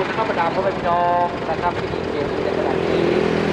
คุณนะครับบรรดาพ่อแม่พี่น้องนะครับที่มีเกียรติในขณะนี้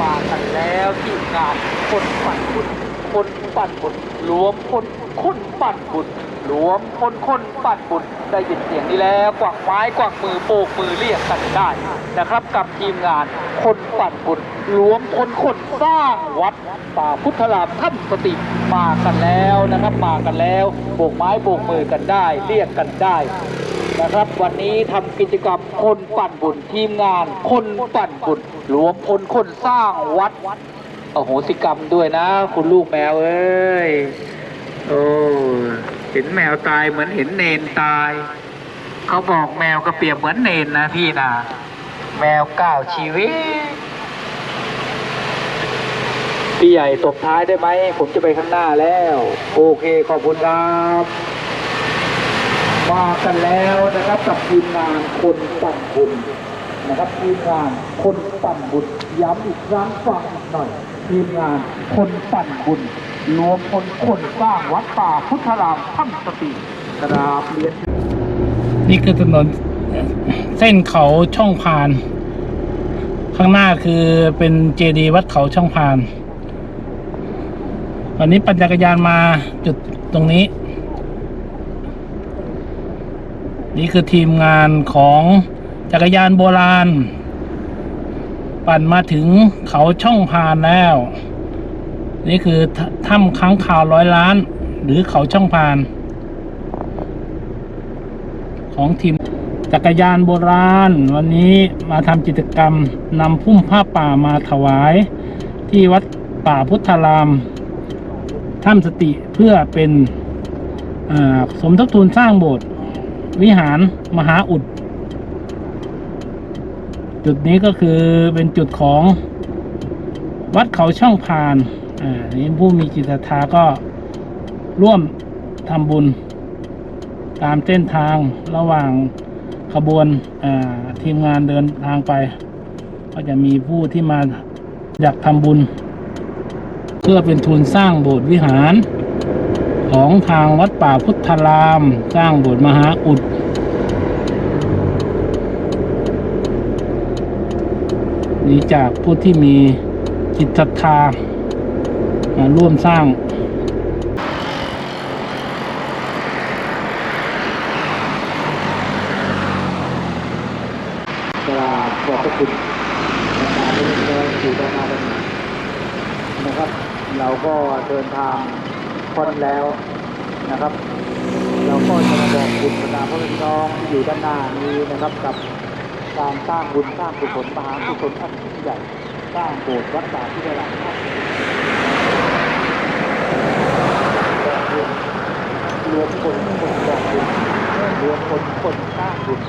มากันแล้วที่งานคนปั่นบุญคนปั่นบุญรวมคนคนปั่นบุญรวมคนคนปั่นบุญได้ยินเสียงนี้แล้วกวักไม้กวักมือโบกมือเรียกกันได้นะครับ กับทีมงานคนปั่นบุญรวมคนคนสร้างวัดป่าพุทธรามถ้ำสติมากันแล้วนะครับมากันแล้วโบกไม้โบกมือกันได้ เรียกกันได้ นะครับ วันนี้ทำกิจกรรมคนปั่นบุญทีมงาน คนปั่นบุญรวมพลคนสร้างวัดโอ้โหสิกรรมด้วยนะ คุณลูกแมวเอ้ยโอ้เห็นแมวตายเหมือนเห็นเนนตาย เขาบอกแมวก็เปรียบเหมือนเนนนะพี่นะแมวก้าวชีวิตพี่ใหญ่ตบท้ายได้ไหม ผมจะไปข้างหน้าแล้ว โอเคขอบคุณครับ มากันแล้วนะครับกับทีมงานคนปั่นบุญนะครับทีมงานคนปั่นบุญย้ำอีกครั้งฟังอีกหน่อยทีมงานคนปั่นบุญรวมคนคนสร้างวัดป่าพุทธรามถ้ำสติกราบเรียนนี่คือถนนเส้นเขาช่องพาน ข้างหน้าคือเป็นเจดีย์วัดเขาช่องพาน วันนี้ปั่นจักรยานมาจุดตรงนี้ นี่คือทีมงานของจักรยานโบราณ ปั่นมาถึงเขาช่องพานแล้ว นี่คือถ้ำค้างคาวร้อยล้าน หรือเขาช่องพาน ของทีมจักรยานโบราณ วันนี้มาทำกิจกรรมนำพุ่มผ้าป่ามาถวาย ที่วัดป่าพุทธารามถ้ำสติเพื่อเป็นสมทบทุนสร้างโบสถ์ วิหารมหาอุด จุดนี้ก็คือเป็นจุดของวัดเขาช่องพานอ่านี่ผู้มีจิตศรัทธาก็ร่วมทำบุญ ตามเส้นทางระหว่างขบวนอ่าทีมงานเดินทางไป ก็จะมีผู้ที่มาอยากทำบุญ เพื่อเป็นทุนสร้างโบสถ์วิหาร ของทางวัดป่าพุทธาราม สร้างโบสถ์มหาอุดนี้จากผู้ที่มีจิตศรัทธามาร่วมสร้างกราบขอบพระคุณบรรดาผู้มีน้อยอยู่ด้านหน้าด้านหลังนะครับเราก็เดินทาง พ้นแล้วนะครับเราก็จะมาบอกบุญบรรดาพ่อแม่พี่น้องที่อยู่ด้านหน้านี้นะครับกับการสร้างบุญสร้างกุศลมหากุศลอันยิ่งใหญ่สร้างโบสถ์วัดป่าที่ได้รับรวมคนคนบอกบุญรวมคนคนสร้างบุญ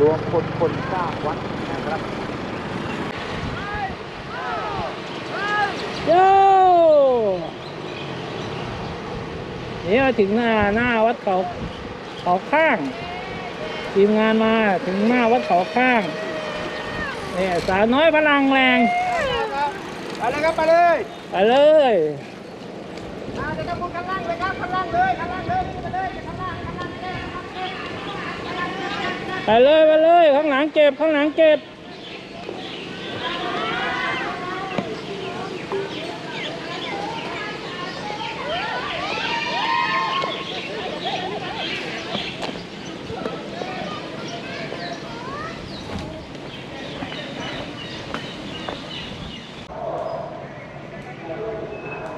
รวมคนคนสร้างวัดนะครับ โย นี่มาถึงหน้าหน้าวัดเขาเขาข้างทีมงานมาถึงหน้าวัดเขาข้างเนี่ยสาวน้อยพลังแรงไปเลยครับไปเลยไปเลยมาจะทำบุญข้างล่างเลยครับข้างล่างเลยข้างล่างเลยไปเลยข้างล่างข้างล่างเลยไปเลยไปเลยข้างหลังเก็บข้างหลังเก็บ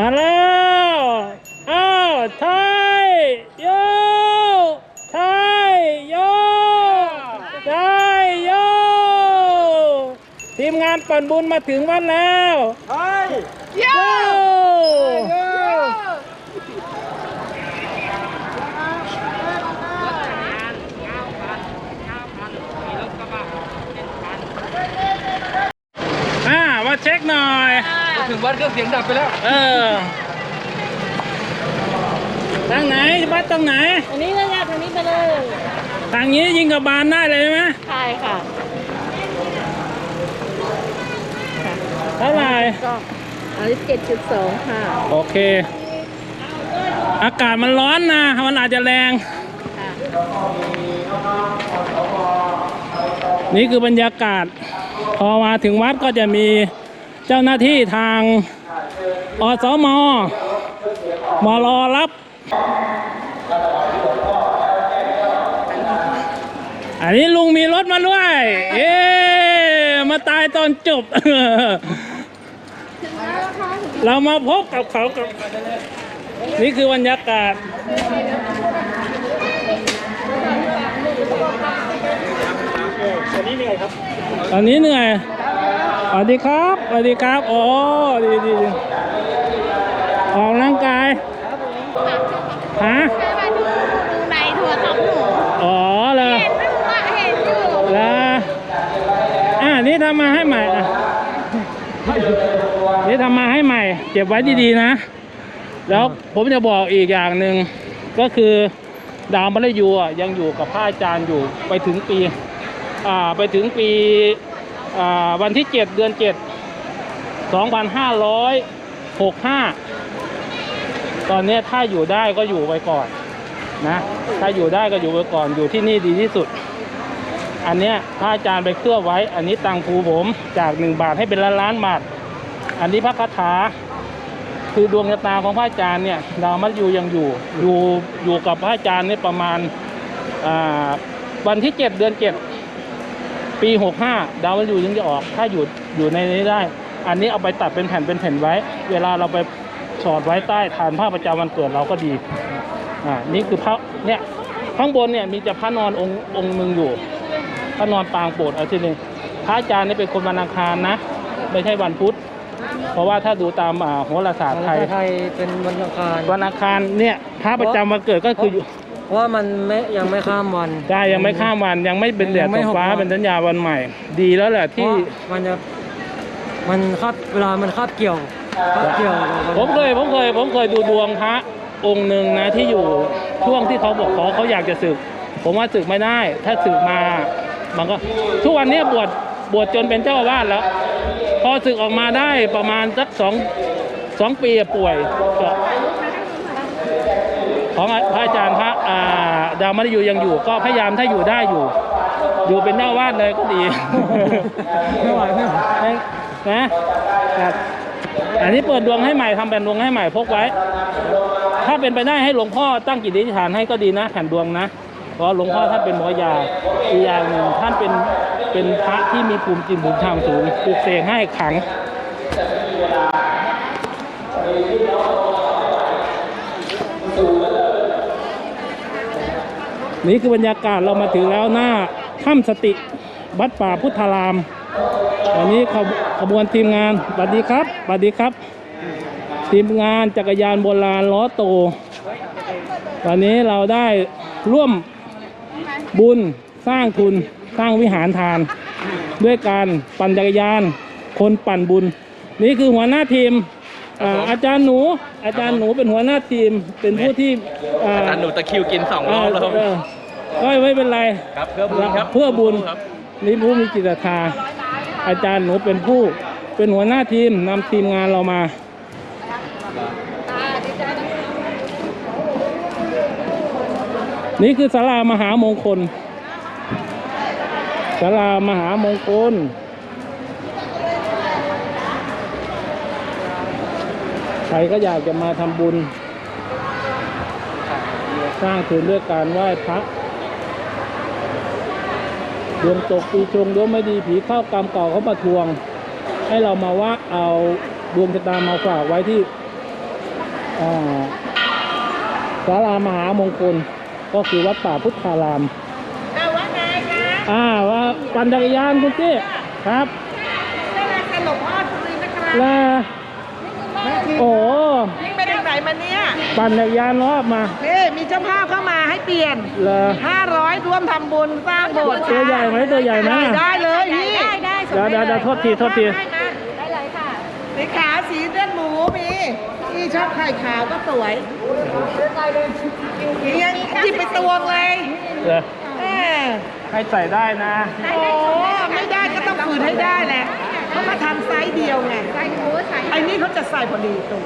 มาแล้วอ้าวไทยโยไทยโยไทยโยทีมงานปั่นบุญมาถึงวันแล้วเฮ้ยโยอ่ามาเช็คหน่อย ถึงวัดเครื่องเสียงดับไปแล้ว เออทางไหนวัดตรงไหน อันนี้เลยค่ะทางนี้ไปเลยทางนี้ยิงกับบานได้เลยไหมใช่ค่ะเท่าไหร่ก็อันนี้เจ็ดจุดสองค่ะ โอเค อากาศมันร้อนนะ มันอาจจะแรงค่ะนี่คือบรรยากาศ พอมาถึงวัดก็จะมี เจ้าหน้าที่ทางอสมมารอรับ อันนี้ลุงมีรถมาด้วยเอ๊มาตายตอนจบ เรามาพบกับเขากับ นี่คือบรรยากาศตอนนี้เหนื่อยครับ ตอนนี้เหนื่อย สวัสดีครับสวัสดีครับโอ้ดีดีดีออกกำลังกายฮะมาดูดูในโทรศัพท์หนูอ๋อเหรอเห็นไม่รู้ว่าเห็นอยู่แล้วอ่านี่ทำมาให้ใหม่อะนี่ทำมาให้ใหม่ เก็บไว้ดีๆนะ แล้วผมจะบอกอีกอย่างหนึ่งก็คือดาวมรยูอะยังอยู่กับพระอาจารย์อยู่ไปถึงปี อ่าไปถึงปีอ่า วันที่ 7 เดือน 7 2565 ตอนนี้ถ้าอยู่ได้ก็อยู่ไปก่อนนะ ถ้าอยู่ได้ก็อยู่ไปก่อนอยู่ที่นี่ดีที่สุด อันเนี้ยพระอาจารย์ไปเคลือบไว้ อันนี้ตังคูผมจากหนึ่งบาทให้เป็นล้านล้านบาท อันนี้พระคาถาคือดวงชะตาของพระอาจารย์เนี่ยดาวมัตยูยังอยู่อยู่อยู่กับพระอาจารย์เนี่ยประมาณวันที่เจ็ดเดือนเจ็ด ปีหกห้าดาวมัตยูยังจะออก ถ้าอยู่อยู่ในนี้ได้ อันนี้เอาไปตัดเป็นแผ่นเป็นแผ่นไว้ เวลาเราไปสอดไว้ใต้ฐานผ้าประจำวันเกิดเราก็ดีอ่านี่คือพระเนี่ยข้างบนเนี่ยมีจะพระนอนองค์องค์หนึ่งอยู่พระนอนปางโปรดเอาทีหนึ่งพระอาจารย์นี่เป็นคนวันอังคารนะ ไม่ใช่วันพุธ เพราะว่าถ้าดูตามอ่าโหราศาสตร์ไทย ไทยเป็นวันอังคารวันอังคารเนี่ยพระประจำวันเกิดก็คืออยู่ เพราะว่ามันไม่ยังไม่ข้ามวัน ได้ยังไม่ข้ามวันยังไม่เป็นแดดยังไม่ตกฟ้าหกวัน เป็นสัญญาวันใหม่ ดีแล้วแหละเพที่ราะมันจะมันคาบเวลามันคาบเกี่ยวคาบเกี่ยวกับวันผมเคยผมเคยผมเคยดูดวงพระองค์หนึ่งนะที่อยู่ช่วงที่เขาบอกขอเขาอยากจะศึก ผมว่าศึกไม่ได้ ถ้าศึกมามันก็ทุกวันนี้บวชบวชจนเป็นเจ้าอาวาสแล้ว พอศึกออกมาได้ประมาณสักสองสองปีอะป่วยก็ของพระอาจารย์พระอ่า ดาวมฤยูยังอยู่ก็พยายามถ้าอยู่ได้อยู่ อยู่เป็นเจ้าอาวาสเลยก็ดีไม่ไหวไม่ไหวนะครับอันนี้เปิดดวงให้ใหม่ทำแผ่นดวงให้ใหม่พกไว้ ถ้าเป็นไปได้ให้หลวงพ่อตั้งจิตอธิษฐานให้ก็ดีนะแผ่นดวงนะ เพราะหลวงพ่อท่านเป็นหมอยาอีกอย่างหนึ่งท่านเป็นเป็นพระที่มีภูมิจิตภูมิธรรมสูงปลุกเสกให้ขลัง นี่คือบรรยากาศเรามาถึงแล้วหน้าถ้ำสติวัดป่าพุทธารามวันนี้ขบขบวนทีมงานสวัสดีครับสวัสดีครับ ทีมงานจักรยานโบราณล้อโตวันนี้เราได้ร่วมบุญสร้างทุนสร้างวิหารทาน ด้วยการปั่นจักรยาน คนปั่นบุญ นี่คือหัวหน้าทีมอ่าอาจารย์หนู อาจารย์หนูเป็นหัวหน้าทีมเป็นผู้ที่อ่าอาจารย์หนูตะคริวกินสองรอบแล้วครับเออ เอ้ยไม่เป็นไรครับเพื่อบุญครับเพื่อบุญครับนี่ผู้มีจิตศรัทธาอาจารย์หนูเป็นผู้เป็นหัวหน้าทีมนำทีมงานเรามานี่คือศาลามหามงคลศาลามหามงคล ใครก็อยากจะมาทำบุญ สร้างทุนด้วยการไหว้พระ ดวงตกปีชงดวงไม่ดีผีเข้ากรรมเก่าเขามาทวง ให้เรามาว่าเอาดวงชะตามาฝากไว้ที่อ่าศาลามหามงคล ก็คือวัดป่าพุทธารามเอาว่าไงคะอ่าว่าปั่นจักรยานคุณพี่ครับเจ้าแม่ขนมอ้อสุรินทร์นะครับ แลโอ้ นี่ไปถึงไหน มาเนี่ยปั่นจักรยานรอบมานี่มีเจ้าภาพเข้ามาให้เปลี่ยนเลอ500ร่วมทำบุญสร้างโบสถ์ตัวใหญ่ไหมตัวใหญ่ไหมได้เลยพี่ได้ได้เดี๋ยวเดี๋ยวเดี๋ยวโทษทีโทษทีได้เลยค่ะสีขาวสีเลือดหมูมีที่ชอบไข่ขาวก็สวยยังจิบไปตวงเลยเลอเออให้ใส่ได้นะโอ้ไม่ได้ก็ต้องฝืนให้ได้แหละเขามาทำไซส์เดียวไงไซส์หมูใส่ไอ้นี่เขายพอดีตัว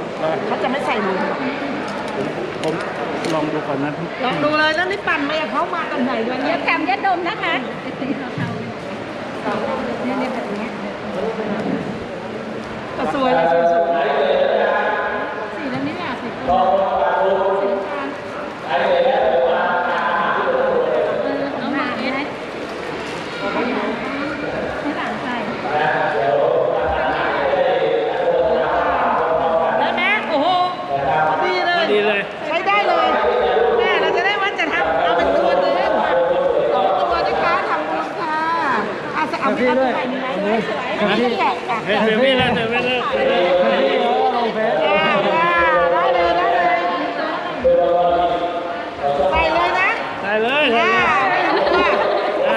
เขาจะไม่ใส่มือผมลองดูก่อนนะลองดูเลยแล้วนี่ปั่นมาจากเขามากันไหนด้วยเนี้ยแถมยาดดมนะคะเนี่ยเนี่ยแบบนี้ก็สวยเลยสวยๆสีนั้นนี่แหละสี สวยๆอันนี้แกะค่เฮ้ยเดี๋ยวไม่ละเดี๋ยวไม่ละได้เลยได้เลยใส่เลยนะได้เลยไม่รู้ว่า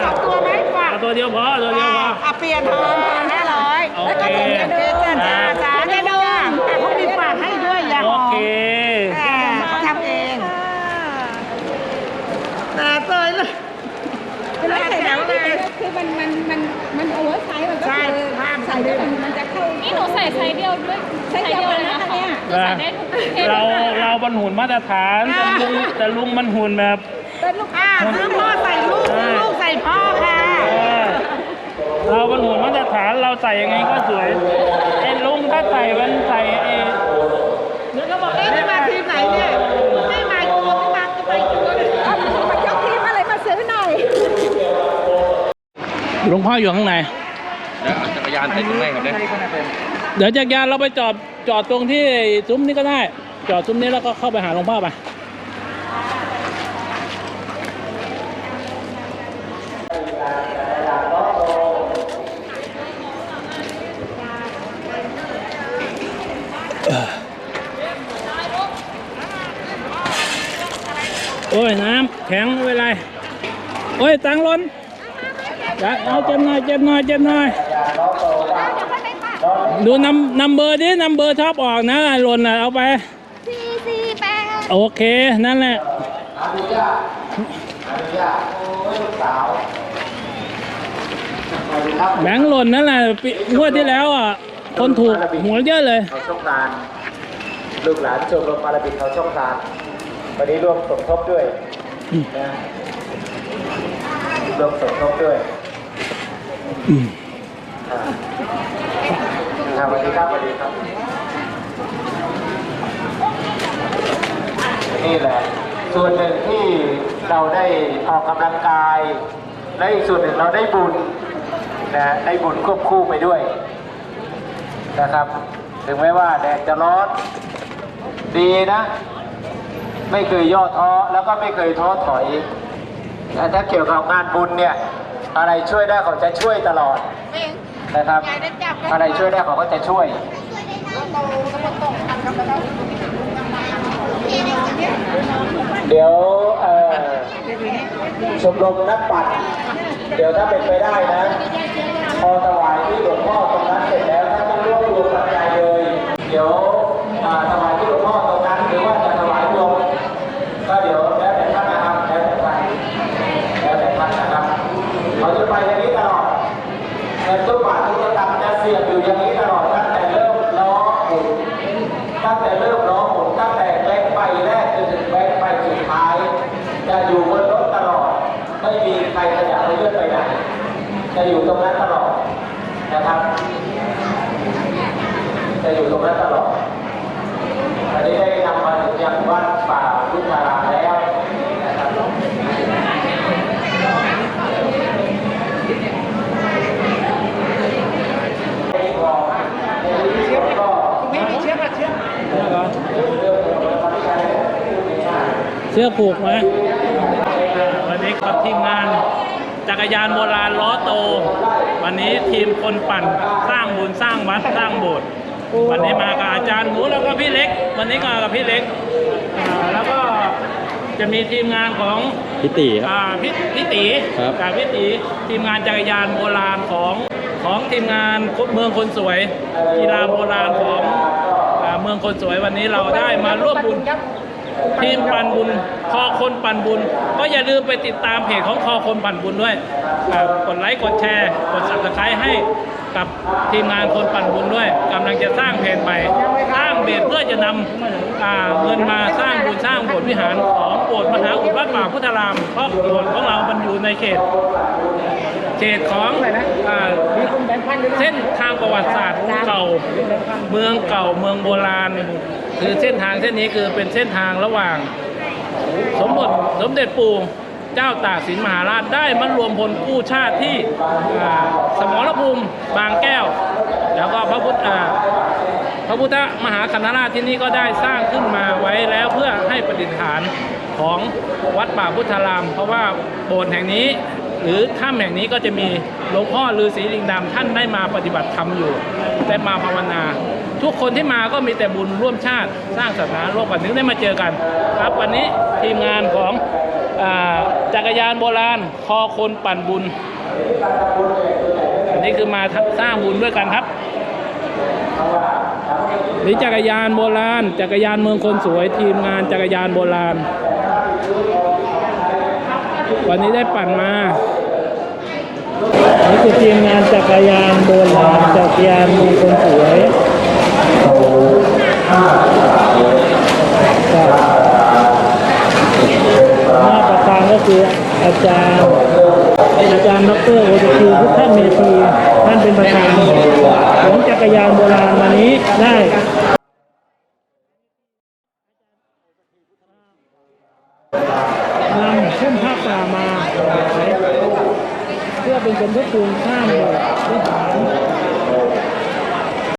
สองตัวไหมฝากเอาตัวเดียวพอตัวเดียวพอ อะเปลี่ยนทอนทอห้าร้อยแล้วก็เปลี่ยนเกจ้าจ้าจ้าจะดูอ่เขามีฝากให้ด้วยอย่าหโออเคเขาทำเองแต่เตยเลยแล้วใส่แล้วเลยคือมันมันมัน มันโอเวอร์ไซส์มันก็ใช่คือห้ามใส่ใส่ได้ได้มันมันจะเข้านี่หนูใส่ไซส์เดียวด้วยไซส์เดียวเลยนะคะเนี่ยหนูใส่ได้ทุกประเภทเราเราบรรหุ่นมาตรฐานแต่ลุงแต่ลุงมันหุ่นแบบ เป็นลูกอ่าซื้อพ่อใส่ลูกซื้อลูกใส่พ่อค่ะ เออเราบรรหุ่นมาตรฐานเราใส่ยังไงก็สวยไอ้ลุงถ้าใส่มันใส่เอ หลวงพ่ออยู่ข้างใน แล้วเอาจักรยานไปตรงไหนครับเนี่ยเดี๋ยวจักรยานเราไปจอดจอดตรงที่ซุ้มนี้ก็ได้ จอดซุ้มนี้แล้วก็เข้าไปหาหลวงพ่อไปโอ้ย น้ำแข็งไม่เป็นไร โอ้ย ตังค์ล้น เดี๋ยวเอาเจ็บหน่อยเจ็บหน่อยเจ็บหน่อยดูนำนำเบอร์ดินำเบอร์ชอบออกนะหล่นอะเอาไปสี่สี่แปดโอเคนั่นแหละแบงค์หล่นนั่นแหละปีงวดที่แล้วอะคนถูกหัวเยอะเลยเขาช่องลานลูกหลานชมรมมาราบินเขาช่องลานวันนี้ร่วมสมทบด้วยอืมนะร่วมสมทบด้วย อืมสวัสดีครับสวัสดีครับ นี่แหละ ส่วนหนึ่งที่เราได้ออกกำลังกายและอีกส่วนหนึ่งเราได้บุญนะได้บุญควบคู่ไปด้วยนะครับ ถึงแม้ว่าแดดจะร้อนดีนะ ไม่เคยย่อท้อแล้วก็ไม่เคยท้อถอยแต่ถ้าเกี่ยวกับงานบุญเนี่ย อะไรช่วยได้เขาจะช่วยตลอดนะครับ อะไรช่วยได้เขาก็จะช่วยเดี๋ยวเอ่อชมรมนักปั่นเดี๋ยวถ้าเป็นไปได้นะ พอถวายที่หลวงพ่อตรงนั้นเสร็จแล้วถ้าต้องรวบรวมปัจจัยเลย เดี๋ยวอ่าถวายที่หลวงพ่อตรงนั้นหรือว่าจะถวายรวมก็เดี๋ยวแล้วแต่ท่านนะครับแล้วแต่ท่านแล้วแต่ท่านนะครับเขาจะไปอย่างนี้ตลอดเงินทุกบาททุกสตางค์จะเสียบอยู่อย่างนี้ตลอดตั้งแต่เริ่มล้อหมุนตั้งแต่เริ่มล้อหมุนตั้งแต่แบงค์ใบแรกจนถึงแบงค์ใบสุดท้าย จะอยู่บนรถตลอด ไม่มีใครขยับไปเลื่อนไปไหน จะอยู่ตรงนั้นตลอดนะครับ จะอยู่ตรงนั้นตลอดอันนี้ได้นำมาถึงยังวัดป่าลุกนารามแล้วนะครับเชือกก็ไม่มีเชือกอะเชือกเสื้อผูกไหมวันนี้กับทีมงาน จักรยานโบราณล้อโต วันนี้ทีมคนปั่นสร้างบุญสร้างวัดสร้างโบสถ์ วันนี้มากับอาจารย์หมูแล้วก็พี่เล็ก วันนี้ก็มากับพี่เล็กอ่าแล้วก็จะมีทีมงานของพี่ตีครับ อ่าพี่พี่ตีครับ จากพี่ตีทีมงานจักรยานโบราณของของทีมงานเมืองคนสวย กีฬาโบราณของอ่าเมืองคนสวยวันนี้เราได้มาร่วมบุญ ทีมปั่นบุญคอคนปั่นบุญ ก็อย่าลืมไปติดตามเพจของคอคนปั่นบุญด้วยอ่ากดไลค์กดแชร์ กด subscribe ให้ กับทีมงานคนปั่นบุญด้วยกำลังจะสร้างเพจใหม่สร้างเพจเพื่อจะนำอ่าเงินมาสร้างบุญสร้างโบสถ์วิหารของโบสถ์มหาอุดวัดป่าพุทธาราม เพราะโบสถ์ของเรามันอยู่ในเขตเขตของเส้นทางประวัติศาสตร์เก่าเมืองเก่าเมืองโบราณ คือเส้นทางเส้นนี้คือเป็นเส้นทางระหว่าง สมบทสมเด็จปู่ เจ้าตากสินมหาราชได้มารวมพลกู้ชาติที่สมรภูมิบางแก้ว แล้วก็พระพุทธพระพุทธมหาคณราชที่นี่ก็ได้สร้างขึ้นมาไว้แล้วเพื่อให้ประดิษฐานของวัดป่าพุทธาราม เพราะว่าโบสถ์แห่งนี้ หรือถ้ำแห่งนี้ก็จะมีหลวงพ่อฤาษีลิงดำท่านได้มาปฏิบัติธรรมอยู่ได้มาภาวนา ทุกคนที่มาก็มีแต่บุญร่วมชาติ สร้างศาสนาร่วมกันถึงได้มาเจอกัน ครับวันนี้ทีมงานของ จักรยานโบราณ คอคนปั่นบุญ อันนี้คือมาสร้างบุญด้วยกันครับนี่จักรยานโบราณ จักรยานเมืองคนสวยทีมงานจักรยานโบราณ วันนี้ได้ปั่นมา นี่คือทีมงานจักรยานโบราณจักรยาน อร์โอตคีพุทธเมธีท่านเป็นประธานของจักรยานโบราณมานี้ได้